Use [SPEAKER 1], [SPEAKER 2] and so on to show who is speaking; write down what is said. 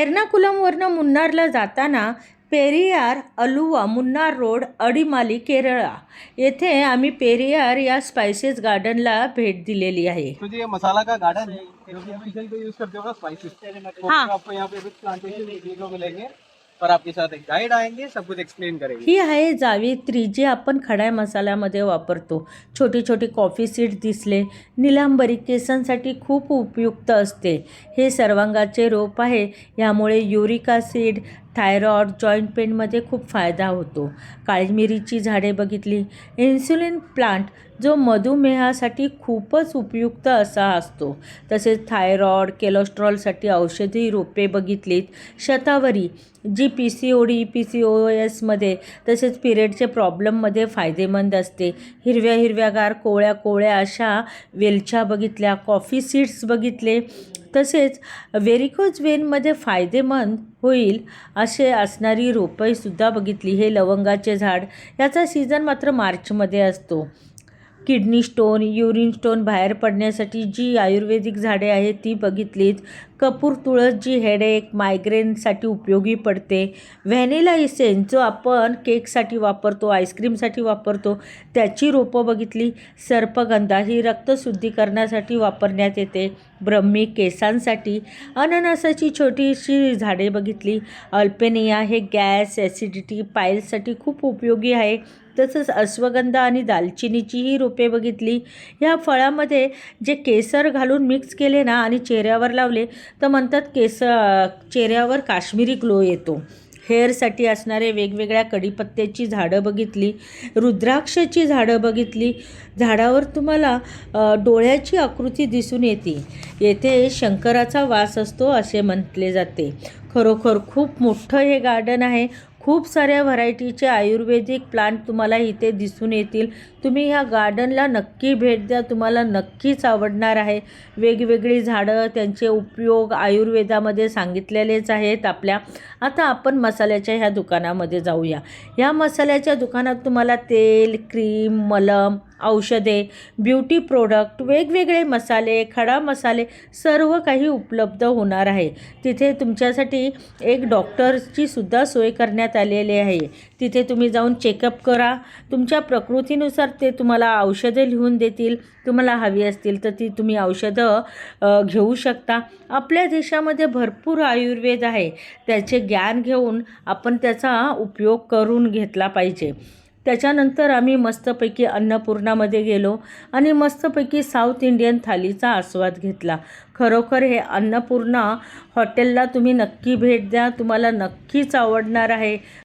[SPEAKER 1] एर्नाकुलमवरनं मुन्नारला जाताना पेरियार अलुवा मुन्नार रोड अडिमाली केरळा. येथे आम्ही पेरियार या स्पायसेस गार्डनला भेट दिलेली आहे.
[SPEAKER 2] तो जो ये मसाला का गार्डन? है जो कि हम किचन पे यूज करते हो ना स्पाइसेस
[SPEAKER 1] हाँ।
[SPEAKER 2] आपको यहाँ पे कुछ प्लांटेशन देखने को मिलेंगे और आपके साथ एक गाइड आएंगे सब कुछ एक्सप्लेन करेंगे।
[SPEAKER 1] ही आहे जावित्री जी आपण खड्या मसाल्यामध्ये वापरतो. छोटी छोटी कॉफी सीड्स दिसले निलांबरी केसांसाठी खूप उपयुक्त असते. हे सर्वांगाचे रोप आहे यामुळे युरिक ॲसिड थायरॉइड जॉईंट पेनमध्ये खूप फायदा होतो. काळी मिरीची झाडे बघितली. इन्सुलिन प्लांट जो मधुमेहासाठी खूपच उपयुक्त असा असतो. तसेच थायरॉइड कोलेस्ट्रॉलसाठी औषधी रोपे बघितलीत. शतावरी जी P C O D P C O एसमध्ये तसेच पिरियडचे प्रॉब्लेममध्ये फायदेमंद असते. हिरव्या हिरव्यागार कोवळ्या कोवळ्या अशा वेलच्या बघितल्या. कॉफी सीड्स बघितले. तसेच व्हेरिकोज वेनमध्ये फायदेमंद होईल असे असणारी रोपंसुद्धा बघितली. हे लवंगाचे झाड याचा सीझन मात्र मार्चमध्ये असतो. किडनी स्टोन युरिन स्टोन बाहेर पडण्यासाठी जी आयुर्वेदिक झाडे आहेत ती बघितलीत. कपूर तुळस जी हेडेक मायग्रेनसाठी उपयोगी पडते. व्हॅनिला इसेन्स जो आपण केकसाठी वापरतो आईस्क्रीमसाठी वापरतो त्याची रोपं बघितली. सर्पगंधा ही रक्तशुद्धीकरणासाठी वापरण्यात येते. ब्रह्मी केसांसाठी अननसाची छोटीशी झाडे बघितली. अल्पेनिया हे गॅस ॲसिडिटी पायल्ससाठी खूप उपयोगी आहे. तसंच अश्वगंधा आणि दालचिनीचीही रोपे बघितली. ह्या फळामध्ये जे केसर घालून मिक्स केले ना आणि चेहऱ्यावर लावले तर म्हणतात केस चेहऱ्यावर काश्मीरी ग्लो येतो. हेअरसाठी असणारे वेगवेगळ्या कडीपत्त्याची झाडं बघितली रुद्राक्षाची झाडं बघितली. झाडावर तुम्हाला डोळ्याची आकृती दिसून येते. येथे शंकराचा वास असतो असे म्हटले जाते. खरोखर खूप मोठं हे गार्डन आहे. खूप साऱ्या व्हरायटीचे आयुर्वेदिक प्लांट तुम्हाला इथे दिसून येतील. तुम्ही ह्या गार्डनला नक्की भेट द्या. तुम्हाला नक्कीच आवडणार आहे. वेगवेगळी झाडं त्यांचे उपयोग आयुर्वेदामध्ये सांगितलेलेच आहेत आपल्या. आता आपण मसाल्याच्या ह्या दुकानामध्ये जाऊया. ह्या मसाल्याच्या दुकानात तुम्हाला तेल क्रीम मलम औषधे ब्युटी प्रोडक्ट वेगवेगळे मसाले खडा मसाले सर्व काही उपलब्ध होणार आहे. तिथे तुमच्यासाठी एक डॉक्टरची सुद्धा सोय करण्यात आलेली आहे. तिथे तुम्ही जाऊन चेकअप करा. तुमच्या प्रकृतीनुसार ते तुम्हाला औषधे लिहून देतील. तुम्हाला हवी असतील तर ती तुम्ही औषधं घेऊ शकता. आपल्या देशामध्ये भरपूर आयुर्वेद आहे. त्याचे ज्ञान घेऊन आपण त्याचा उपयोग करून घेतला पाहिजे. त्याच्यानंतर आम्ही मस्तपैकी अन्नपूर्णामध्ये गेलो आणि मस्तपैकी साऊथ इंडियन थालीचा आस्वाद घेतला. खरोखर हे अन्नपूर्णा हॉटेलला तुम्ही नक्की भेट द्या. तुम्हाला नक्कीच आवडणार आहे.